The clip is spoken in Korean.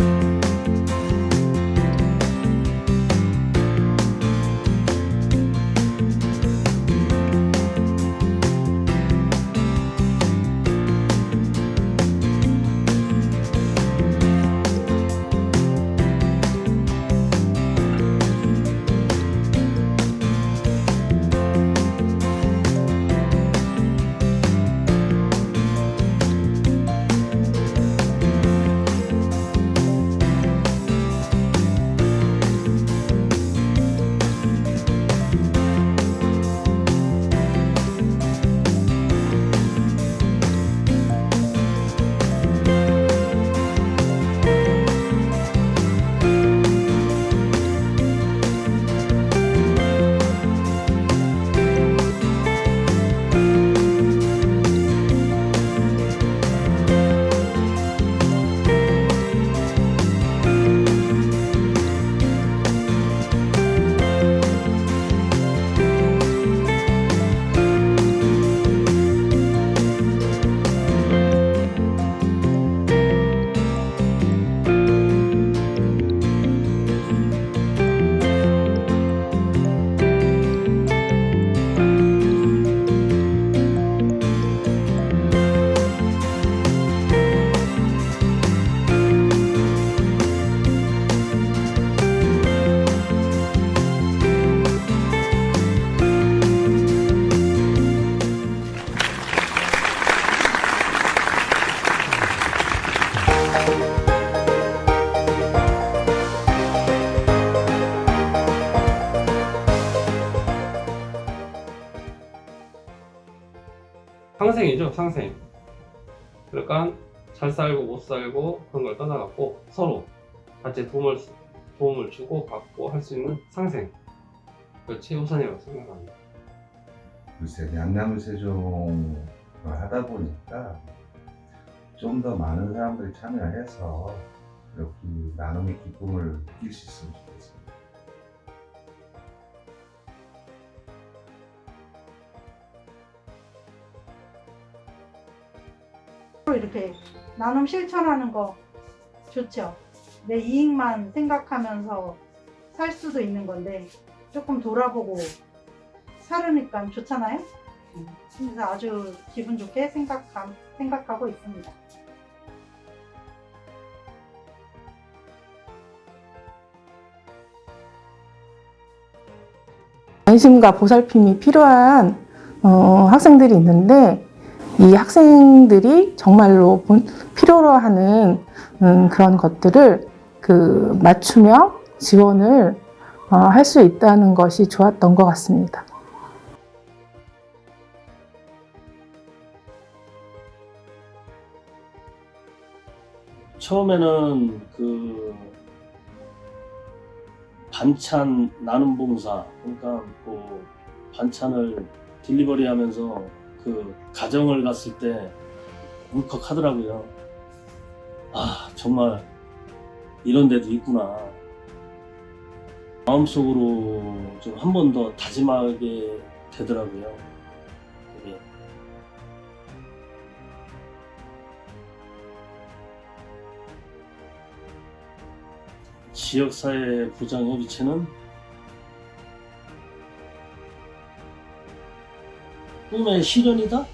you 상생이죠, 상생. 그러니까 잘 살고 못 살고 그런 걸 떠나갖고 서로 같이 도움을 도움을 주고 받고 할 수 있는 상생. 그 최우선이라고 생각합니다. 글쎄 양나무 세종을 하다 보니까 좀 더 많은 사람들이 참여해서 이렇게 나눔의 기쁨을 느낄 수 좋겠습 니다. 이렇게 나눔 실천하는 거 좋죠. 내 이익만 생각하면서 살 수도 있는 건데 조금 돌아보고 살으니까 좋잖아요. 음, 그래서 아주 기분 좋게 생각, 생각하고 있습니다. 관심과 보살핌이 필요한 어, 학생들이 있는데 이 학생들이 정말로 본- 필요로 하는 음, 그런 것들을 그 맞추며 지원을 어, 할수 있다는 것이 좋았던 것 같습니다. 처음에는 그 반찬 나눔 봉사 그러니까 그 반찬을 딜리버리 하면서 그 가정을 갔을 때 울컥하더라고요. 아 정말 이런 데도 있구나. 마음속으로 좀 한 번 더 다짐하게 되더라고요. 그게. 지역사회 보장협의체는 꿈의 실현이다?